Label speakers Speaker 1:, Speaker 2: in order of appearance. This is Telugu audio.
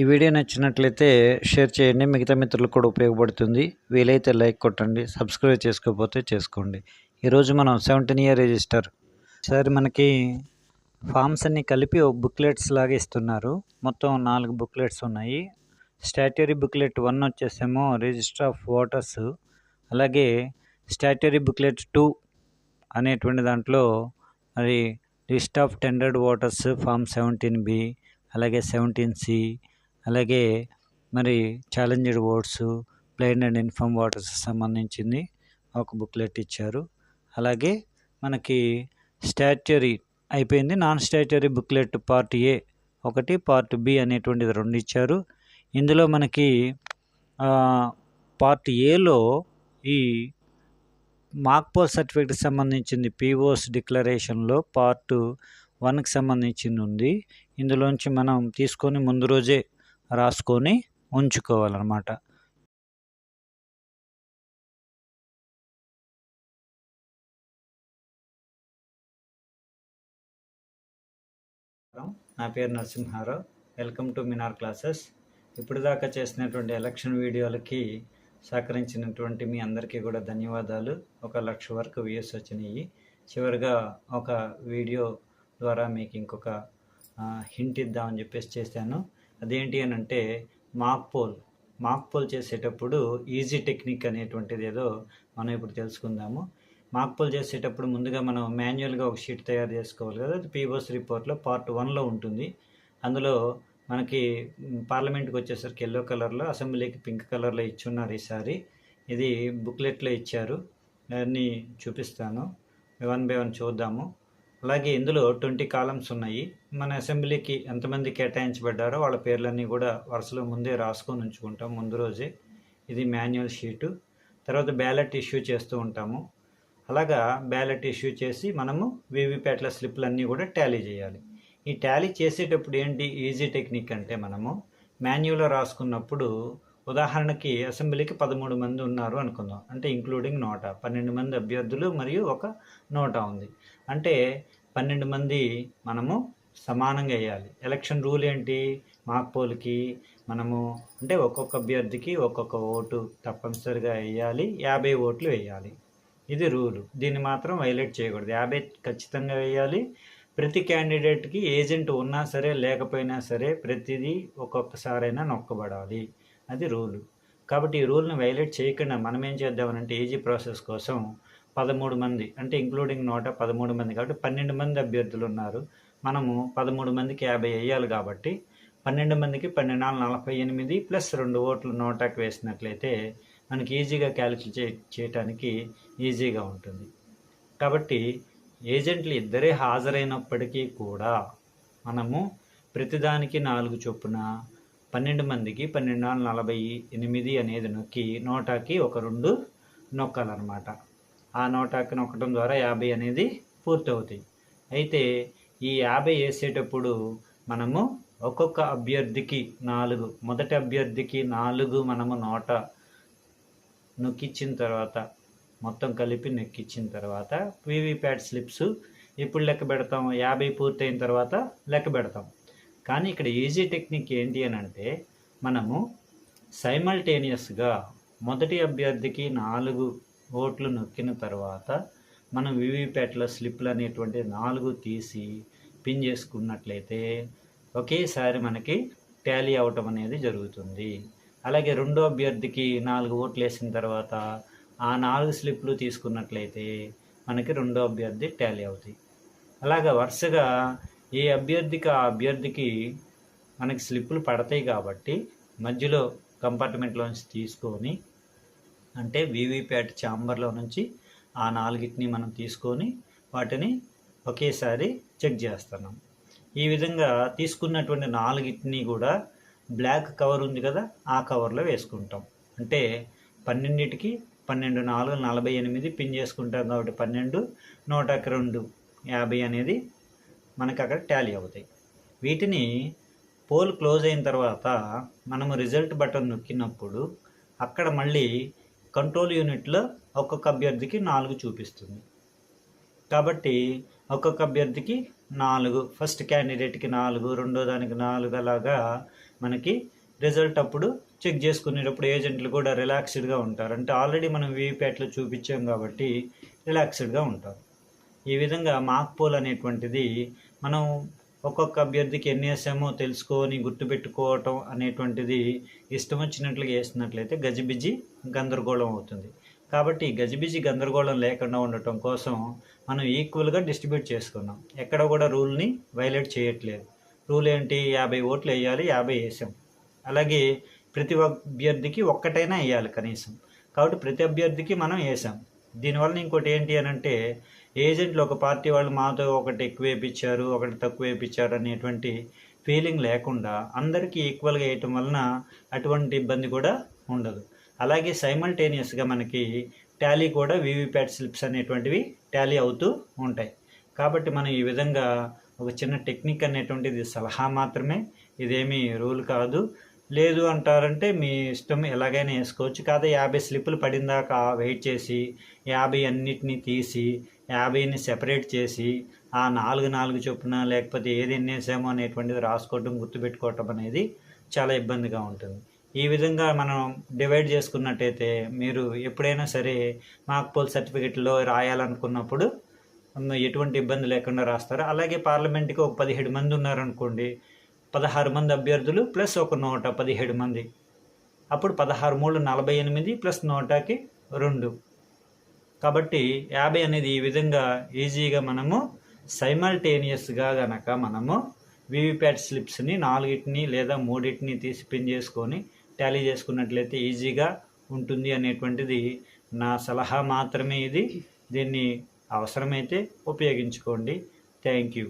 Speaker 1: ఈ వీడియో నచ్చినట్లయితే షేర్ చేయండి. మిగతా మిత్రులకు కూడా ఉపయోగపడుతుంది. వీలైతే లైక్ కొట్టండి. సబ్స్క్రైబ్ చేసుకోకపోతే చేసుకోండి. ఈరోజు మనం సెవెంటీన్ ఇయర్ రిజిస్టర్. సార్ మనకి ఫామ్స్ అన్ని కలిపి ఒక బుక్లెట్స్ లాగా ఇస్తున్నారు. మొత్తం నాలుగు బుక్లెట్స్ ఉన్నాయి. స్టాట్యూరీ బుక్లెట్ వన్ వచ్చేసేమో రిజిస్టర్ ఆఫ్ ఓటర్స్ అలాగే స్టాట్యూరీ బుక్లెట్ టూ అనేటువంటి దాంట్లో మరి list of tendered voters form seventeen B అలాగే సెవెంటీన్ సి అలాగే మరి challenged votes blind and infirm voters సంబంధించింది ఒక బుక్లెట్ ఇచ్చారు. అలాగే మనకి స్టాట్యూరీ అయిపోయింది. Non statutory booklet part A ఒకటి పార్ట్ బి అనేటువంటిది రెండు ఇచ్చారు. ఇందులో మనకి పార్ట్ ఏలో ఈ మార్క్ పోల్ సర్టిఫికేట్కి సంబంధించింది పీఓస్ డిక్లరేషన్లో పార్ట్ వన్కి సంబంధించింది ఉంది. ఇందులోంచి మనం తీసుకొని ముందు రోజే రాసుకొని ఉంచుకోవాలన్నమాట. నా పేరు Narasimharao. Welcome to Minar classes. ఇప్పుడు దాకా చేసినటువంటి ఎలక్షన్ వీడియోలకి సహకరించినటువంటి మీ అందరికీ కూడా ధన్యవాదాలు. ఒక లక్ష వరకు వ్యూస్ వచ్చినాయి. చివరిగా ఒక వీడియో ద్వారా మీకు ఇంకొక హింట్ ఇద్దామని చెప్పేసి చేశాను. అదేంటి అని అంటే మాక్ పోల్. మాక్ పోల్ చేసేటప్పుడు ఈజీ టెక్నిక్ అనేటువంటిది ఏదో మనం ఇప్పుడు తెలుసుకుందాము. మాక్ పోల్ చేసేటప్పుడు ముందుగా మనం మాన్యువల్గా ఒక షీట్ తయారు చేసుకోవాలి కదా. అది పీబోస్ రిపోర్ట్లో పార్ట్ వన్లో ఉంటుంది. అందులో మనకి పార్లమెంట్కి వచ్చేసరికి ఎల్లో కలర్లో అసెంబ్లీకి పింక్ కలర్లో ఇచ్చున్నారు ఈసారి. ఇది బుక్లెట్లో ఇచ్చారు. అన్నీ చూపిస్తాను. వన్ బై వన్ చూద్దాము. అలాగే ఇందులో ట్వంటీ కాలమ్స్ ఉన్నాయి. మన అసెంబ్లీకి ఎంతమంది కేటాయించబడ్డారో వాళ్ళ పేర్లన్నీ కూడా వరుసలో ముందే రాసుకొని ఉంచుకుంటాం ముందు రోజే. ఇది మాన్యువల్ షీటు. తర్వాత బ్యాలెట్ ఇష్యూ చేస్తూ ఉంటాము. అలాగా బ్యాలెట్ ఇష్యూ చేసి మనము వీవీప్యాట్ల స్లిప్లన్నీ కూడా టాలీ చేయాలి. ఈ టాలీ చేసేటప్పుడు ఏంటి? ఈజీ టెక్నిక్ అంటే మనము మాన్యువల్లో రాసుకున్నప్పుడు ఉదాహరణకి అసెంబ్లీకి పదమూడు మంది ఉన్నారు అనుకుందాం. అంటే ఇంక్లూడింగ్ నోటా. పన్నెండు మంది అభ్యర్థులు మరియు ఒక నోటా ఉంది. అంటే పన్నెండు మంది మనము సమానంగా వేయాలి. ఎలక్షన్ రూల్ ఏంటి? మాక్ పోల్కి మనము అంటే ఒక్కొక్క అభ్యర్థికి ఒక్కొక్క ఓటు తప్పనిసరిగా వేయాలి. యాభై ఓట్లు వేయాలి. ఇది రూలు దీన్ని మాత్రం వైలేట్ చేయకూడదు. యాభై ఖచ్చితంగా వేయాలి. ప్రతి క్యాండిడేట్కి ఏజెంట్ ఉన్నా సరే లేకపోయినా సరే ప్రతిదీ ఒక్కొక్కసారైనా నొక్కబడాలి. అది రూలు. కాబట్టి ఈ రూల్ని వైలేట్ చేయకుండా మనం ఏం చేద్దామనంటే ఈజీ ప్రాసెస్ కోసం పదమూడు మంది అంటే ఇంక్లూడింగ్ నోట పదమూడు మంది కాబట్టి పన్నెండు మంది అభ్యర్థులు ఉన్నారు. మనము పదమూడు మందికి యాభై వేయాలి కాబట్టి పన్నెండు మందికి పన్నెండు నాలుగు నలభై ఎనిమిది ప్లస్ రెండు ఓట్లు నోటాకి వేసినట్లయితే మనకి ఈజీగా క్యాలిక్యులేట్ చేయటానికి ఈజీగా ఉంటుంది. కాబట్టి ఏజెంట్లు ఇద్దరే హాజరైనప్పటికీ కూడా మనము ప్రతిదానికి నాలుగు చొప్పున పన్నెండు మందికి పన్నెండు నాలుగు నలభై ఎనిమిది అనేది నొక్కి నోటాకి ఒక రెండు నొక్కాలన్నమాట. ఆ నోటాకి నొక్కడం ద్వారా యాభై అనేది పూర్తవుతాయి. అయితే ఈ యాభై వేసేటప్పుడు మనము ఒక్కొక్క అభ్యర్థికి నాలుగు మొదటి అభ్యర్థికి నాలుగు మనము నోట నొక్కిచ్చిన తర్వాత మొత్తం కలిపి నొక్కిచ్చిన తర్వాత వీవీప్యాట్ స్లిప్స్ ఇప్పుడు లెక్క పెడతాం యాభై పూర్తయిన తర్వాత లెక్క పెడతాం కానీ ఇక్కడ ఈజీ టెక్నిక్ ఏంటి అని అంటే మనము సైమల్టేనియస్గా మొదటి అభ్యర్థికి నాలుగు ఓట్లు నొక్కిన తర్వాత మనం వివిప్యాట్ల స్లిప్లు అనేటువంటి నాలుగు తీసి పిన్ చేసుకున్నట్లయితే ఒకేసారి మనకి టాలీ అవటం అనేది జరుగుతుంది. అలాగే రెండో అభ్యర్థికి నాలుగు ఓట్లు వేసిన తర్వాత ఆ నాలుగు స్లిప్లు తీసుకున్నట్లయితే మనకి రెండో అభ్యర్థి టాలీ అవుతాయి. అలాగా వరుసగా ఏ అభ్యర్థికి ఆ అభ్యర్థికి మనకి స్లిప్పులు పడతాయి కాబట్టి మధ్యలో కంపార్ట్మెంట్లో నుంచి తీసుకొని అంటే వీవీప్యాట్ ఛాంబర్లో నుంచి ఆ నాలుగిటిని మనం తీసుకొని వాటిని ఒకేసారి చెక్ చేస్తున్నాం. ఈ విధంగా తీసుకున్నటువంటి నాలుగిటిని కూడా బ్లాక్ కవర్ ఉంది కదా ఆ కవర్లో వేసుకుంటాం. అంటే పన్నెండింటికి పన్నెండు నాలుగు నలభై ఎనిమిది పిన్ చేసుకుంటాం కాబట్టి పన్నెండు నూటకి రెండు యాభై అనేది మనకు అక్కడ టాలీ అవుతాయి. వీటిని పోల్ క్లోజ్ అయిన తర్వాత మనము రిజల్ట్ బటన్ నొక్కినప్పుడు అక్కడ మళ్ళీ కంట్రోల్ యూనిట్లో ఒక్కొక్క అభ్యర్థికి నాలుగు చూపిస్తుంది. కాబట్టి ఒక్కొక్క అభ్యర్థికి నాలుగు ఫస్ట్ క్యాండిడేట్కి నాలుగు రెండో దానికి నాలుగు అలాగా మనకి రిజల్ట్ అప్పుడు చెక్ చేసుకునేటప్పుడు ఏజెంట్లు కూడా రిలాక్స్డ్గా ఉంటారు. అంటే ఆల్రెడీ మనం వీవీప్యాట్లో చూపించాం కాబట్టి రిలాక్స్డ్గా ఉంటారు. ఈ విధంగా మాక్ పోల్ అనేటువంటిది మనం ఒక్కొక్క అభ్యర్థికి ఎన్ని వేసామో తెలుసుకొని గుర్తుపెట్టుకోవటం అనేటువంటిది ఇష్టం వచ్చినట్లుగా వేసినట్లయితే గజిబిజి గందరగోళం అవుతుంది. కాబట్టి గజిబిజి గందరగోళం లేకుండా ఉండటం కోసం మనం ఈక్వల్గా డిస్ట్రిబ్యూట్ చేసుకున్నాం. ఎక్కడ కూడా రూల్ని వైలేట్ చేయట్లేదు. రూల్ ఏంటి? యాభై ఓట్లు వేయాలి యాభై వేసాం అలాగే ప్రతి అభ్యర్థికి ఒక్కటైనా వేయాలి కనీసం. కాబట్టి ప్రతి అభ్యర్థికి మనం వేసాం దీనివల్ల ఇంకోటి ఏంటి అని అంటే ఏజెంట్లు ఒక పార్టీ వాళ్ళు మాతో ఒకటి ఎక్కువ వేయించారు ఒకటి తక్కువ వేయించారు అనేటువంటి ఫీలింగ్ లేకుండా అందరికీ ఈక్వల్గా వేయటం వలన అటువంటి ఇబ్బంది కూడా ఉండదు. అలాగే సైమల్టేనియస్గా మనకి టాలీ కూడా వీవీప్యాట్ స్లిప్స్ అనేటువంటివి టాలీ అవుతూ ఉంటాయి. కాబట్టి మనం ఈ విధంగా ఒక చిన్న టెక్నిక్ అనేటువంటిది సలహా మాత్రమే. ఇదేమీ రూల్ కాదు. లేదు అంటారంటే మీ ఇష్టం ఎలాగైనా వేసుకోవచ్చు. కాదు యాభై స్లిప్పులు పడిందాకా వెయిట్ చేసి యాభై అన్నిటినీ తీసి యాభైని సెపరేట్ చేసి ఆ నాలుగు నాలుగు చొప్పున లేకపోతే ఏది ఎన్నేసామో అనేటువంటిది రాసుకోవటం గుర్తుపెట్టుకోవటం అనేది చాలా ఇబ్బందిగా ఉంటుంది. ఈ విధంగా మనం డివైడ్ చేసుకున్నట్టయితే మీరు ఎప్పుడైనా సరే మాక్ పోల్ సర్టిఫికెట్లో రాయాలనుకున్నప్పుడు ఎటువంటి ఇబ్బంది లేకుండా రాస్తారు? అలాగే పార్లమెంట్కి ఒక పదిహేడు మంది ఉన్నారనుకోండి పదహారు మంది అభ్యర్థులు ప్లస్ ఒక నూట పదిహేడు మంది. అప్పుడు పదహారు మూడు నలభై ఎనిమిది ప్లస్ నూటకి రెండు. కాబట్టి యాభై అనేది ఈ విధంగా ఈజీగా మనము సైమల్టేనియస్గా గనక మనము వీవీప్యాట్ స్లిప్స్ని నాలుగిటిని లేదా మూడింటిని తీసి పిన్ చేసుకొని టాలీ చేసుకున్నట్లయితే ఈజీగా ఉంటుంది అనేటువంటిది నా సలహా మాత్రమే ఇది. దీన్ని అవసరమైతే ఉపయోగించుకోండి. Thank you